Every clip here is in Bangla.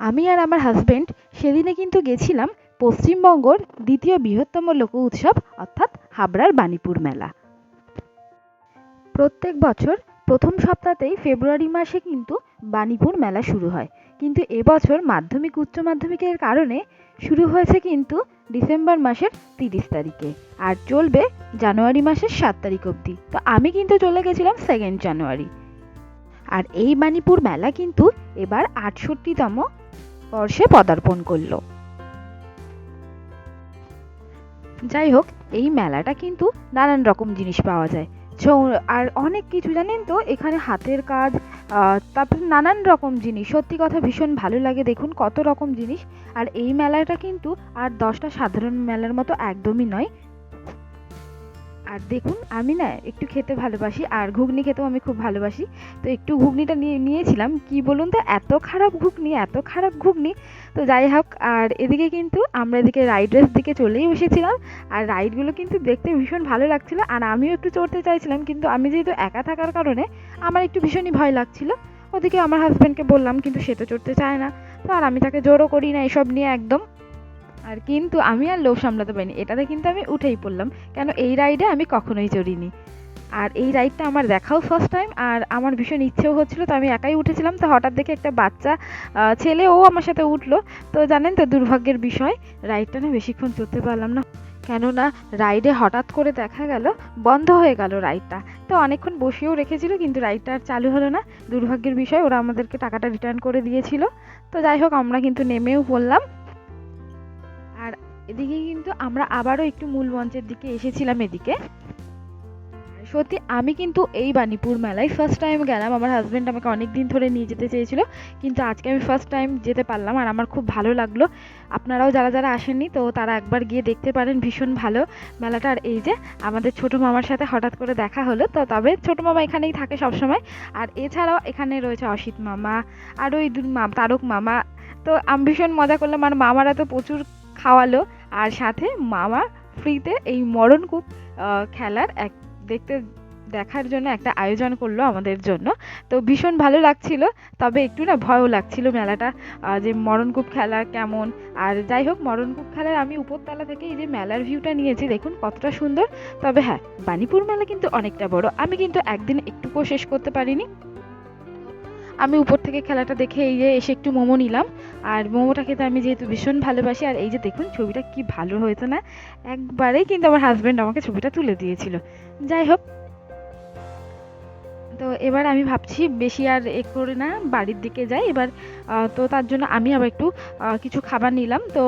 আমি আর আমার হাজবেন্ড সেদিনে কিন্তু গেছিলাম পশ্চিমবঙ্গর দ্বিতীয় বৃহত্তম লোক উৎসব, অর্থাৎ হাবড়ার বাণীপুর মেলা। প্রত্যেক বছর প্রথম সপ্তাহতেই ফেব্রুয়ারি মাসে কিন্তু বাণীপুর মেলা শুরু হয়। কিন্তু এবছর মাধ্যমিক, উচ্চ মাধ্যমিকের কারণে শুরু হয়েছে কিন্তু ডিসেম্বর মাসের তিরিশ তারিখে। আর চলবে জানুয়ারি মাসের সাত তারিখ অবধি। তো আমি কিন্তু চলে গেছিলাম সেকেন্ড জানুয়ারি আর এই বাণীপুর মেলা কিন্তু এবার আটষট্টিতম বর্ষে পদার্পণ করল। যাই হোক, এই মেলাটা কিন্তু নানান রকম জিনিস পাওয়া যায়। ছৌ- আর অনেক কিছু জানেন তো, এখানে হাতের কাজ তারপর নানান রকম জিনিস। সত্যি কথা ভীষণ ভালো লাগে দেখুন কত রকম জিনিস। আর এই মেলাটা কিন্তু আর দশটা সাধারণ মেলার মতো একদমই নয়। আর দেখুন, আমি না একটু খেতে ভালোবাসি, আর ঘুগনি খেতেও আমি খুব ভালোবাসি। তো একটু ঘুগনিটা নিয়ে, নিয়েছিলাম, কি বলুন তো, এত খারাপ ঘুগনি, এত খারাপ ঘুগনি। তো যাই হোক, আর এদিকে কিন্তু আমরা এদিকে রাইড রেস দিকে চলেই বসেছিলাম, আর রাইডগুলো কিন্তু দেখতে ভীষণ ভালো লাগছিল, আর আমিও একটু চড়তে চাইছিলাম, কিন্তু আমি যেহেতু একা থাকার কারণে আমার একটু ভীষণই ভয় লাগছিল। ওদিকে আমার হাজব্যান্ডকে বললাম, কিন্তু সে তো চড়তে চায় না। তো আর আমি তাকে জোরও করি না, এসব নিয়ে একদম। আর কিন্তু আমি আর লোভ সামলাতে পারিনি। এটাতে কিন্তু আমি উঠেই পড়লাম, কেন এই রাইডে আমি কখনোই চড়িনি। আর এই রাইডটা আমার দেখাও ফার্স্ট টাইম আর আমার ভীষণ ইচ্ছেও হচ্ছিল, তো আমি একাই উঠেছিলাম। তো হঠাৎ দেখে একটা বাচ্চা ছেলে ও আমার সাথে উঠল। তো জানেন তো দুর্ভাগ্যের বিষয় রাইডটা না বেশিক্ষণ চড়তে পারলাম না। কেননা রাইডে হঠাৎ করে দেখা গেল, বন্ধ হয়ে গেল রাইডটা তো অনেকক্ষণ বসিয়েও রেখেছিল, কিন্তু রাইডটা আর চালু হলো না। দুর্ভাগ্যের বিষয়, ওরা আমাদেরকে টাকাটা রিটার্ন করে দিয়েছিল। তো যাই হোক, আমরা কিন্তু নেমেও পড়লাম। এদিকে কিন্তু আমরা আবারও একটু মূল মঞ্চের দিকে এসেছিলাম এদিকে। সত্যি, আমি কিন্তু এই বাণীপুর মেলায় ফার্স্ট টাইম গেলাম। আমার হাজব্যান্ড আমাকে অনেক দিন ধরে নিয়ে যেতে চেয়েছিল, কিন্তু আজকে আমি ফার্স্ট টাইম যেতে পারলাম আর আমার খুব ভালো লাগল। আপনারাও যারা যারা আসেননি, তো তারা একবার গিয়ে দেখতে পারেন, ভীষণ ভালো মেলাটা আর এই যে আমাদের ছোটো মামার সাথে হঠাৎ করে দেখা হলো। তো তবে ছোটো মামা এখানেই থাকে সবসময়। আর এছাড়াও এখানে রয়েছে অসিত মামা আর ওই তারক মামা। তো আমি ভীষণ মজা করলাম। আর মামারা তো প্রচুর খাওয়ালো। আর সাথে মামা ফ্রিতে এই মরণকূপ খেলার এক, দেখতে, দেখার জন্য একটা আয়োজন করল আমাদের জন্য। তো ভীষণ ভালো লাগছিল, তবে একটু না ভয়ও লাগছিল মেলাটা যে মরণকূপ খেলা কেমন। আর যাই হোক মরণকূপ খেলার আমি উপরতলা থেকে এই যে মেলার ভিউটা নিয়েছি, দেখুন কতটা সুন্দর। তবে হ্যাঁ বাণীপুর মেলা কিন্তু অনেকটা বড়। আমি কিন্তু একদিন একটুকুও শেষ করতে পারিনি। আমি উপর থেকে খেলাটা দেখে এই যে এসে একটু মোমো নিলাম। আর মোমোটা খেতে আমি যেহেতু ভীষণ ভালোবাসি, আর এই যে দেখুন ছবিটা কি ভালো হয়েছে না? একবারেই কিন্তু আমার হাজব্যান্ড আমাকে ছবিটা তুলে দিয়েছিল। যাই হোক। তো এবার আমি ভাবছি বেশি আর এ করে না, বাড়ির দিকে যাই। এবার তো তার জন্য আমি আবার একটু কিছু খাবার নিলাম। তো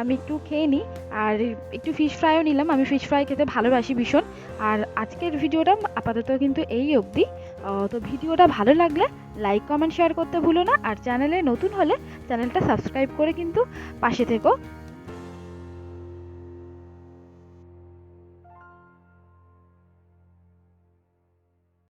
আমি একটু খেয়ে নিই। আর একটু ফিশ ফ্রাইও নিলাম। আমি ফিশ ফ্রাই খেতে ভালোবাসি ভীষণ। আর আজকের ভিডিওটা আপাতত কিন্তু এই অবধি। তো ভিডিওটা ভালো লাগলে লাইক কমেন্ট শেয়ার করতে ভুলো না। আর চ্যানেলে নতুন হলে চ্যানেলটা সাবস্ক্রাইব করে কিন্তু পাশে থেকো।